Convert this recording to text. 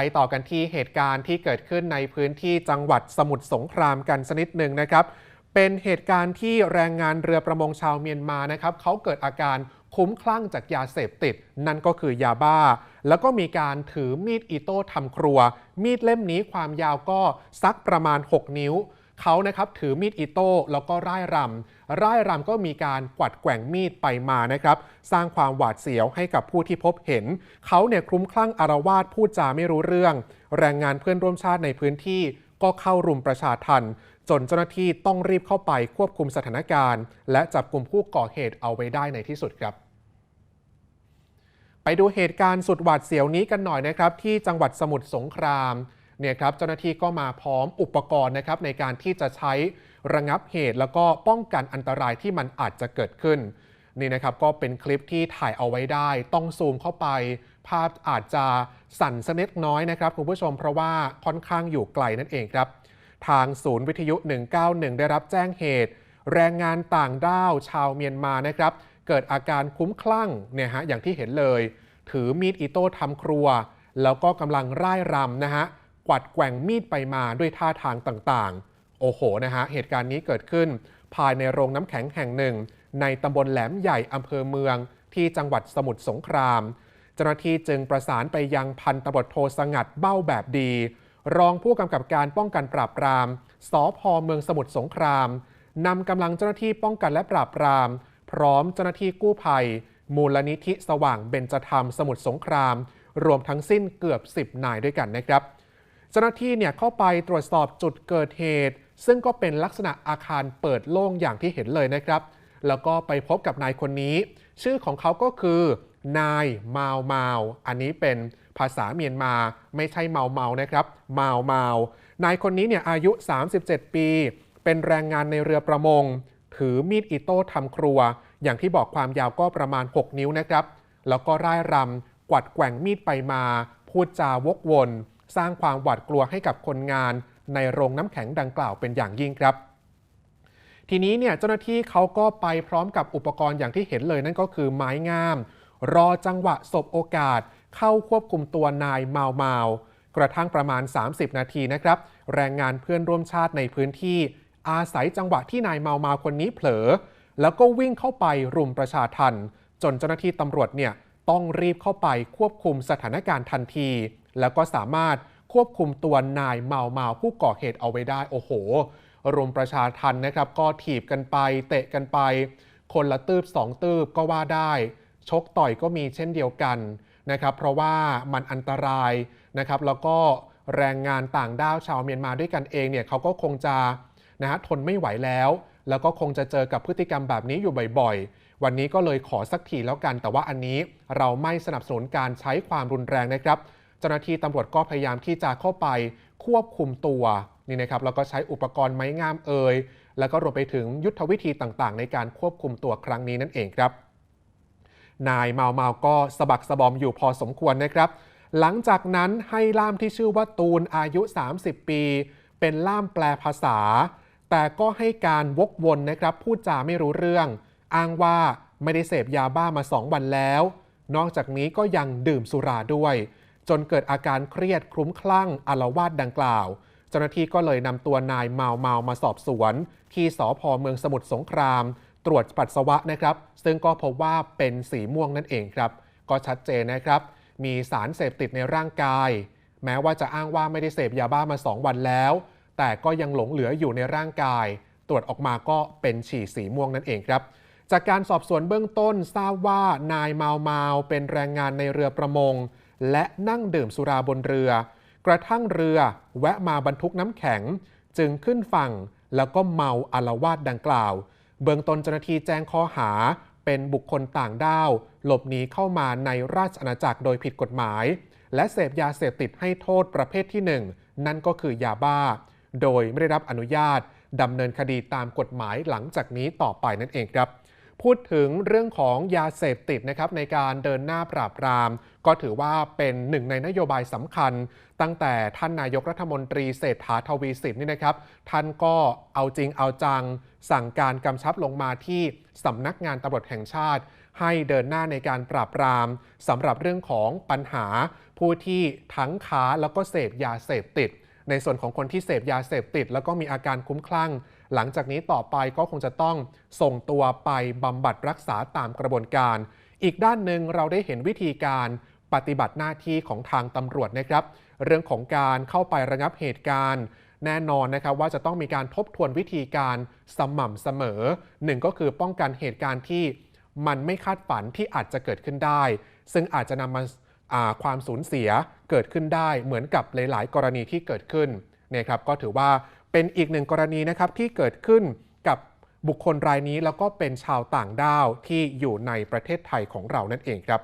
ไปต่อกันที่เหตุการณ์ที่เกิดขึ้นในพื้นที่จังหวัดสมุทรสงครามกันสนิดหนึ่งนะครับ เป็นเหตุการณ์ที่แรงงานเรือประมงชาวเมียนมานะครับเขาเกิดอาการคุ้มคลั่งจากยาเสพติด นั่นก็คือยาบ้า แล้วก็มีการถือมีดอิโต้ทำครัว มีดเล่มนี้ความยาวก็สักประมาณ 6 นิ้ว เขานะครับถือมีดอิโต้แล้วก็ร่ายรำร่ายรำก็มีการกวัดแกว่งมีดไปมานะครับ สร้างความหวาดเสียวให้กับผู้ที่พบเห็น เขาเนี่ยคลุ้มคลั่งอารวาสพูดจาไม่รู้เรื่อง แรงงานเพื่อนร่วมชาติในพื้นที่ก็เข้ารุมประชาทันจนเจ้าหน้าที่ต้องรีบเข้าไปควบคุมสถานการณ์ และจับกลุ่มผู้ก่อเหตุเอาไว้ได้ในที่สุดครับ ไปดูเหตุการณ์สุดหวาดเสียวนี้กันหน่อยนะครับ ที่จังหวัดสมุทรสงคราม เนี่ยครับเจ้าหน้าที่ก็มาพร้อมอุปกรณ์นะครับในการที่จะใช้ระงับเหตุ แล้วก็ป้องกันอันตรายที่มันอาจจะเกิดขึ้นนี่นะครับก็เป็นคลิปที่ถ่ายเอาไว้ได้ ต้องซูมเข้าไป ภาพอาจจะสั่นสกนิดน้อยนะครับคุณผู้ชมเพราะว่าค่อนข้างอยู่ไกลนั่นเองครับ ทางศูนย์วิทยุ 191 ได้รับแจ้งเหตุ แรงงานต่างด้าวชาวเมียนมานะครับ เกิดอาการคุ้มคลั่งเนี่ยฮะอย่างที่เห็นเลย ถือมีดอิโต้ทำครัว แล้วก็กำลังร่ายรำนะฮะ กวัดแกว่งมีดไปมาด้วยท่าทางต่างๆ โอ้โหนะฮะ เหตุการณ์นี้เกิดขึ้น ภายในโรงน้ำแข็งแห่งหนึ่ง ในตำบลแหลมใหญ่อำเภอเมือง ที่จังหวัดสมุทรสงคราม เจ้าหน้าที่จึงประสานไปยังพันตำรวจโทสงัดเบ้าแบบดี รองผู้กำกับการป้องกันปราบปราม สพเมืองสมุทรสงครามนำกำลังเจ้าหน้าที่ป้องกันและปราบปราม พร้อมเจ้าหน้าที่กู้ภัย มูลนิธิสว่างเบญจธรรมสมุทรสงคราม รวมทั้งสิ้นเกือบ 10 นายด้วยกันนะครับ เจ้าหน้าที่เนี่ยเข้าไปตรวจสอบจุดเกิดเหตุ ซึ่งก็เป็นลักษณะอาคารเปิดโล่งอย่างที่เห็นเลยนะครับ แล้วก็ไปพบกับนายคนนี้ ชื่อของเขาก็คือ นายมาวมาวอันนี้เป็นภาษาเมียนมาไม่ใช่เมาเมานะครับมาวมาวนายคนนี้เนี่ยอายุ 37 ปี เป็นแรงงานในเรือประมง ถือมีดอิโต้ทำครัว อย่างที่บอกความยาวก็ประมาณ 6 นิ้วนะครับ แล้วก็ร่ายรำกวัดแกว่งมีดไปมา พูดจาวกวน สร้างความหวาดกลัวให้กับคนงานในโรงน้ำแข็งดังกล่าวเป็นอย่างยิ่งครับ ทีนี้เนี่ยเจ้าหน้าที่เขาก็ไปพร้อมกับอุปกรณ์อย่างที่เห็นเลยนั่นก็คือไม้งาม รอจังหวะสบโอกาส เข้าควบคุมตัวนายเมาวมากระทั่งประมาณ 30 นาทีนะครับ แรงงานเพื่อนร่วมชาติในพื้นที่ อาศัยจังหวะที่นายเมาวมาคนนี้เผลอ แล้วก็วิ่งเข้าไปรุมประชาทันจนเจ้าหน้าที่ตำรวจเนี่ยต้องรีบเข้าไปควบคุมสถานการณ์ทันที แล้วก็สามารถควบคุมตัวนายเมาเมาผู้ก่อเหตุเอาไว้ได้โอ้โหรุมประชาทันนะครับ ก็ถีบกันไป เตะกันไป คนละตืบสองตืบก็ว่าได้ ชกต่อยก็มีเช่นเดียวกันนะครับ เพราะว่ามันอันตรายนะครับ แล้วก็แรงงานต่างด้าวชาวเมียนมาด้วยกันเองเนี่ยเขาก็คงจะนะฮะทนไม่ไหวแล้ว แล้วก็คงจะเจอกับพฤติกรรมแบบนี้อยู่บ่อยๆ วันนี้ก็เลยขอสักทีแล้วกัน แต่ว่าอันนี้เราไม่สนับสนุนการใช้ความรุนแรงนะครับ จ้าหน้าที่ตำรวจก็พยายามที่จะเข้าไปควบคุมตัวนี่นะครับแล้วก็ใช้อุปกรณ์ไม้งามเอ่ยแล้วก็รวมไปถึงยุทธวิธีต่างๆ ในการควบคุมตัวครั้งนี้นั่นเองครับ นายเมาเมาก็สะบักสะบอมอยู่พอสมควรนะครับ หลังจากนั้นให้ล่ามที่ชื่อว่าตูนอายุ 30 ปี เป็นล่ามแปลภาษา แต่ก็ให้การวกวนนะครับพูดจาไม่รู้เรื่อง อ้างว่าไม่ได้เสพยาบ้ามา 2 วันแล้ว นอกจากนี้ก็ยังดื่มสุราด้วย จนเกิดอาการเครียดคลุ้มคลั่งอารวาสดังกล่าว เจ้าหน้าที่ก็เลยนำตัวนายเมาเมามาสอบสวน ที่สพเมืองสมุทรสงคราม ตรวจปัสสาวะนะครับ ซึ่งก็พบว่าเป็นสีม่วงนั่นเองครับ ก็ชัดเจนนะครับ มีสารเสพติดในร่างกาย แม้ว่าจะอ้างว่าไม่ได้เสพยาบ้ามา 2 วันแล้ว แต่ก็ยังหลงเหลืออยู่ในร่างกาย ตรวจออกมาก็เป็นฉี่สีม่วงนั่นเองครับจากการสอบสวนเบื้องต้นทราบว่านายเมาเมาเป็นแรงงานในเรือประมง และนั่งดื่มสุราบนเรือ กระทั่งเรือแวะมาบรรทุกน้ำแข็ง จึงขึ้นฝั่งแล้วก็เมาอารวาสดังกล่าว เบื้องต้นเจ้าหน้าที่แจ้งข้อหาเป็นบุคคลต่างด้าว หลบหนีเข้ามาในราชอาณาจักรโดยผิดกฎหมาย และเสพยาเสพติดให้โทษประเภทที่ 1 นั่นก็คือยาบ้า โดยไม่ได้รับอนุญาตดำเนินคดีตามกฎหมายหลังจากนี้ต่อไปนั่นเองครับ พูดถึงเรื่องของยาเสพติดนะครับในการเดินหน้าปราบปราม ก็ถือว่าเป็นหนึ่งในนโยบายสำคัญ ตั้งแต่ท่านนายกรัฐมนตรีเศรษฐาทวีสินนี่นะครับ ท่านก็เอาจริงเอาจัง สั่งการกำชับลงมาที่สำนักงานตำรวจแห่งชาติ ให้เดินหน้าในการปราบปรามสำหรับเรื่องของปัญหา ผู้ที่ทั้งค้าแล้วก็เสพยาเสพติด ในส่วนของคนที่เสพยาเสพติด แล้วก็มีอาการคุ้มคลั่ง หลังจากนี้ต่อไปก็คงจะต้องส่งตัวไปบำบัดรักษาตามกระบวนการ อีกด้านหนึ่งเราได้เห็นวิธีการปฏิบัติหน้าที่ของทางตำรวจนะครับ เรื่องของการเข้าไประงับเหตุการณ์ แน่นอนนะครับว่าจะต้องมีการทบทวนวิธีการสม่ำเสมอหนึ่งก็คือป้องกันเหตุการณ์ที่มันไม่คาดฝันที่อาจจะเกิดขึ้นได้ ซึ่งอาจจะนำมาความสูญเสียเกิดขึ้นได้เหมือนกับหลาย ๆ กรณีที่เกิดขึ้นนี่ยครับก็ถือว่า เป็นอีกหนึ่งกรณีนะครับที่เกิดขึ้นกับบุคคลรายนี้แล้วก็เป็นชาวต่างด้าวที่อยู่ในประเทศไทยของเรานั่นเองครับ